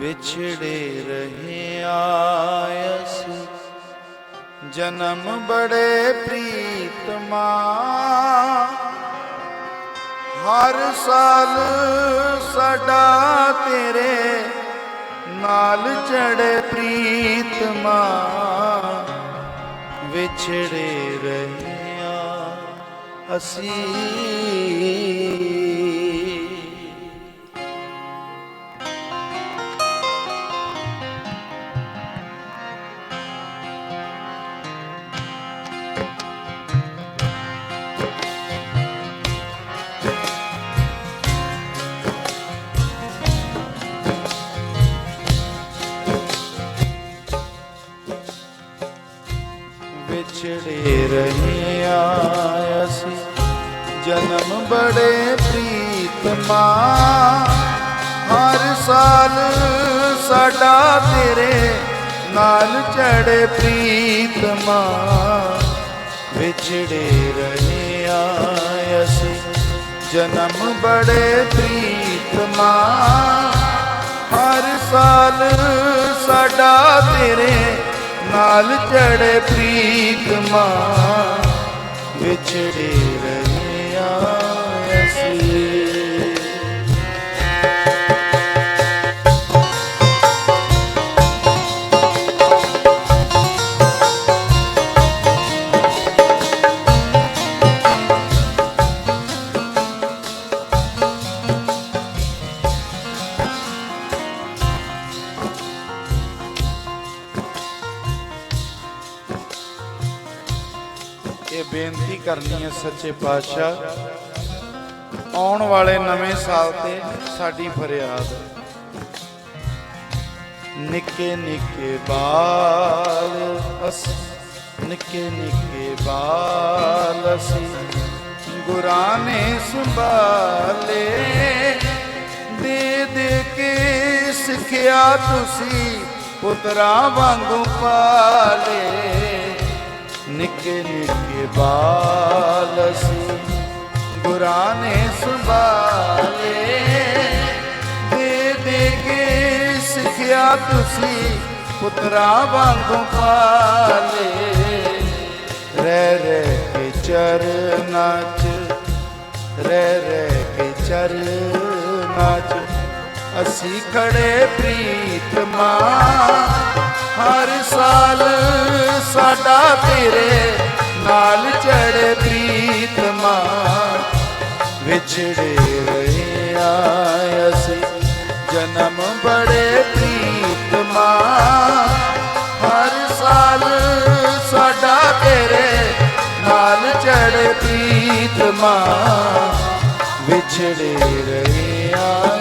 ਵਿਛੜੇ ਰਹੇ ਆਇਸ। ਜਨਮ ਬੜੇ ਪ੍ਰੀਤਮਾ। ਹਰ ਸਾਲ ਸਾਡਾ ਤੇਰੇ ਨਾਲ ਚੜੇ ਪ੍ਰੀਤਮਾ। ਵਿਛੜੇ ਰਹਿਆ ਅਸੀਂ। ਵਿਛੜੇ ਰਹੇ ਅਸੀਂ। ਜਨਮ ਬੜੇ ਪ੍ਰੀਤਮਾ ਹਰ ਸਾਲ ਸਾਡਾ ਤੇਰੇ ਨਾਲ ਚੜੇ ਪ੍ਰੀਤਮਾ ਵਿਛੜੇ ਰਹੇ ਆ ਅਸੀਂ। ਜਨਮ ਬੜੇ ਪ੍ਰੀਤਮਾ ਹਰ ਸਾਲ ਸਾਡਾ ਤੇਰੇ ਨਾਲ ਚੜੇ ਪ੍ਰੀਤਮਾ ਵਿਛੜੇ ਕਰਨੀ ਹੈ ਸੱਚੇ ਪਾਤਸ਼ਾਹ। ਆਉਣ ਵਾਲੇ ਨਵੇਂ ਸਾਲ ਤੇ ਸਾਡੀ ਫਰਿਆਦ। ਨਿੱਕੇ ਨਿੱਕੇ ਬਾਲ ਅਸ ਨਿੱਕੇ ਨਿੱਕੇ ਬਾਲ ਅਸੀਂ ਗੁਰਾਂ ਨੇ ਸੰਭਾਲੇ। ਦੇ ਦੇ ਕੇ ਸਿੱਖਿਆ ਤੁਸੀਂ ਪੁੱਤਰਾਂ ਵਾਂਗੂ ਪਾਲੇ। ਨਿੱਕੇ ਨਿੱਕੇ ਬਾਲਸ ਗੁਰਾਂ ਨੇ ਸੰਭਾਲੇ ਦੇ ਦੇ ਕੇ ਸਿੱਖਿਆ ਤੁਸੀਂ ਪੁੱਤਰਾਂ ਵਾਂਗੂ ਪਾਲੇ। ਰਹਿ ਰਹਿ ਕੇ ਚਰਨਾਂ ਚ, ਰਹਿ ਰਹਿ ਕੇ ਚਰਨਾਂ ਚ। ਅਸੀਂ ਖੜੇ ਪ੍ਰੀਤ ਮਾਂ ਹਰ ਸਾਲ ਸਾਡਾ ਤੇਰੇ ਨਾਲ ਚੜੇ ਪ੍ਰੀਤਮਾ ਵਿਛੜੇ ਰਹੇ ਆ ਅਸੀਂ, ਜਨਮ ਬੜੇ ਪ੍ਰੀਤਮਾ ਹਰ ਸਾਲ ਸਾਡਾ ਤੇਰੇ ਨਾਲ ਚੜੇ ਪ੍ਰੀਤਮਾ ਵਿਛੜੇ ਰਹੇ ਆ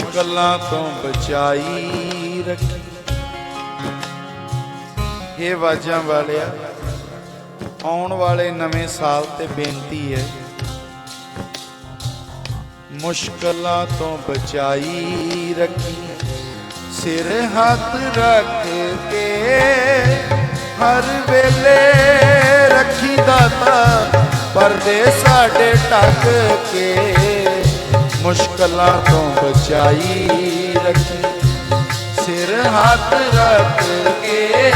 ਮੁਸ਼ਕਲਾਂ ਤੋਂ ਬਚਾਈ ਰੱਖੀ। ਇਹ ਵਾਜਾਂ ਵਾਲਿਆ, ਆਉਣ ਵਾਲੇ ਨਵੇਂ ਸਾਲ ਤੇ ਬੇਨਤੀ ਹੈ, ਮੁਸ਼ਕਲਾਂ ਤੋਂ ਬਚਾਈ ਰੱਖੀ। ਸਿਰ ਹੱਥ ਰੱਖ ਕੇ ਹਰ ਵੇਲੇ ਰੱਖੀ ਦਾਤਾ, ਪਰਦੇ ਸਾਡੇ ਟੱਕ ਕੇ ਮੁਸ਼ਕਲਾਂ ਤੋਂ ਬਚਾਈ ਰੱਖੀ। ਸਿਰ ਹੱਥ ਰੱਖ ਕੇ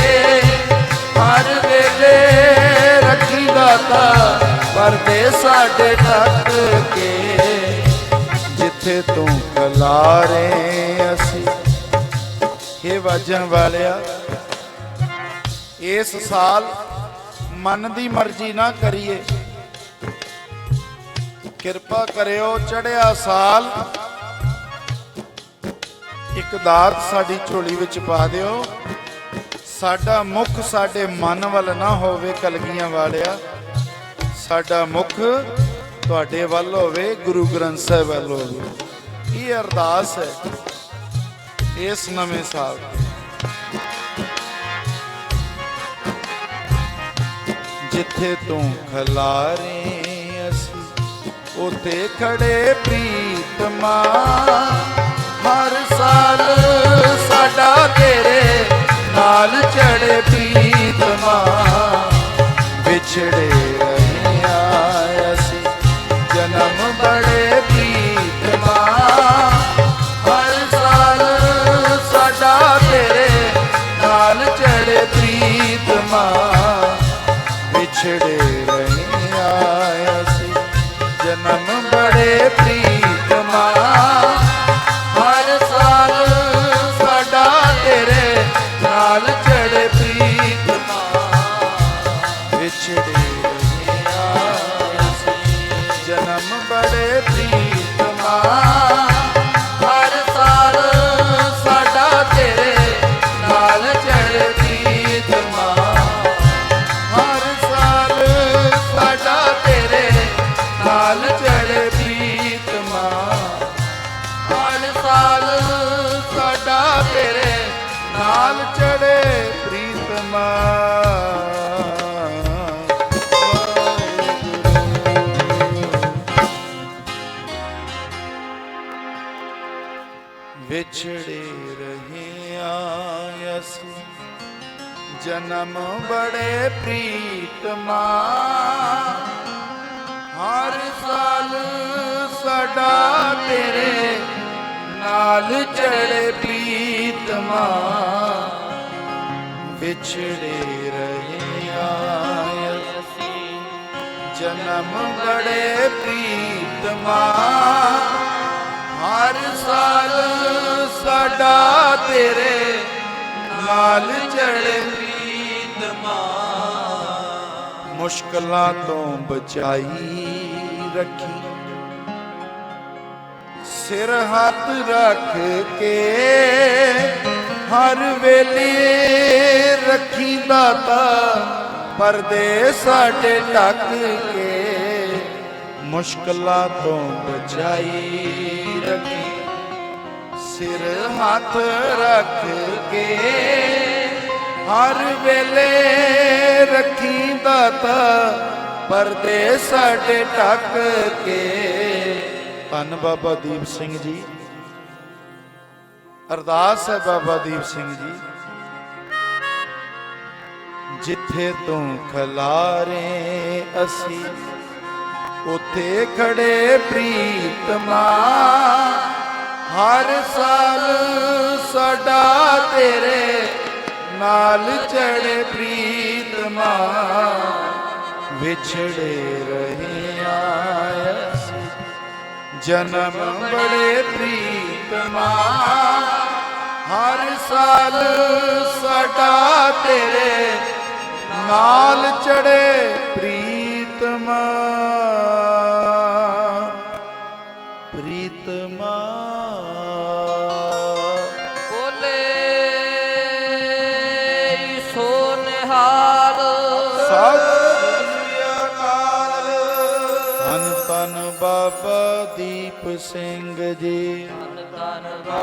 ਹਰ ਵੇਲੇ ਰੱਖੀ ਦਾਤਾ ਪਰਦੇ ਸਾਡੇ ਟੱਕ ਕੇ। ਜਿੱਥੇ ਤੂੰ ਕਲਾਰੇ ਅਸੀਂ ਇਹ ਵਾਜਾਂ ਵਾਲਿਆ, ਇਸ ਸਾਲ ਮਨ ਦੀ ਮਰਜ਼ੀ ਨਾ ਕਰੀਏ। ਕਿਰਪਾ ਕਰਿਓ ਚੜਿਆ ਸਾਲ। ਇੱਕ ਦਾਤ ਸਾਡੀ ਝੋਲੀ ਵਿੱਚ ਪਾ ਦਿਓ। ਸਾਡਾ ਮੁਖ ਸਾਡੇ ਮਨ ਵੱਲ ਨਾ ਹੋਵੇ ਕਲਗੀਆਂ ਵਾਲਿਆ। ਸਾਡਾ ਮੁਖ ਤੁਹਾਡੇ ਵੱਲ ਹੋਵੇ, ਗੁਰੂ ਗ੍ਰੰਥ ਸਾਹਿਬ ਵੱਲ ਹੋਵੇ। ਇਹ ਅਰਦਾਸ ਹੈ ਇਸ ਨਵੇਂ ਸਾਲ ਦੀ। ਜਿੱਥੇ ਤੂੰ ਖਲਾਰੇ ਉਥੇ ਖੜੇ ਪ੍ਰੀਤਮਾ। ਹਰ ਸਾਲ ਸਾਡਾ ਤੇਰੇ ਨਾਲ ਚੜੇ ਪ੍ਰੀਤਮਾ। ਵਿਛੜੇ ਰਹਿਆ ਅਸੀਂ। ਜਨਮ ਨਾਲ ਚੜੇ ਪ੍ਰੀਤਮਾ ਵਿਛੜੇ ਰਹੇ ਅਸੀਂ ਜਨਮ ਬੜੇ ਪ੍ਰੀਤਮਾ ਹਰ ਸਾਲ ਸਾਡਾ ਤੇਰੇ ਨਾਲ ਚੜੇ ਪ੍ਰੀਤਮਾ ਵਿਛੜੇ ਰਹੇ ਅਸੀਂ ਜਨਮ ਬੜੇ ਪ੍ਰੀਤਮਾ ਹਰ ਸਾਲ ਸਾਡਾ ਤੇਰੇ ਨਾਲ ਚੜੇ ਪ੍ਰੀਤਮਾ ਮੁਸ਼ਕਲਾਂ ਤੋਂ ਬਚਾਈ ਰੱਖੀ। ਸਿਰ ਹੱਥ ਰੱਖ ਕੇ ਹਰ ਵੇਲੇ ਰੱਖੀ ਦਾਤਾ ਪਰਦੇ ਸਾਡੇ ਢੱਕ ਕੇ ਮੁਸ਼ਕਲਾਂ ਤੋਂ ਬਚਾਈ ਰੱਖੀ। ਸਿਰ ਹੱਥ ਰੱਖ ਕੇ ਹਰ ਵੇਲੇ ਰੱਖੀ ਦਾਤਾ ਪਰਦੇ ਸਾਡੇ ਢੱਕ ਕੇ ਧੰਨ ਬਾਬਾ ਦੀਪ ਸਿੰਘ ਜੀ। ਅਰਦਾਸ ਹੈ ਬਾਬਾ ਦੀਪ ਸਿੰਘ ਜੀ। ਜਿੱਥੇ ਤੂੰ ਖਲਾਰੇ ਅਸੀਂ, ਉਥੇ ਖੜੇ ਪ੍ਰੀਤਮਾ ਹਰ ਸਾਲ ਸਾਡਾ ਤੇਰੇ ਨਾਲ ਚੜੇ ਪ੍ਰੀਤਮਾ ਵਿਛੜੇ ਰਹੇ ਜਨਮ ਬੜੇ ਪ੍ਰੀਤਮਾ ਹਰ ਸਾਲ ਸਾਡਾ ਤੇਰੇ ਨਾਲ ਚੜੇ ਪ੍ਰੀਤਮਾ ਪ੍ਰੀਤਮਾ ਸਿੰਘ ਜੀ ਧੰਨ ਧੰਨ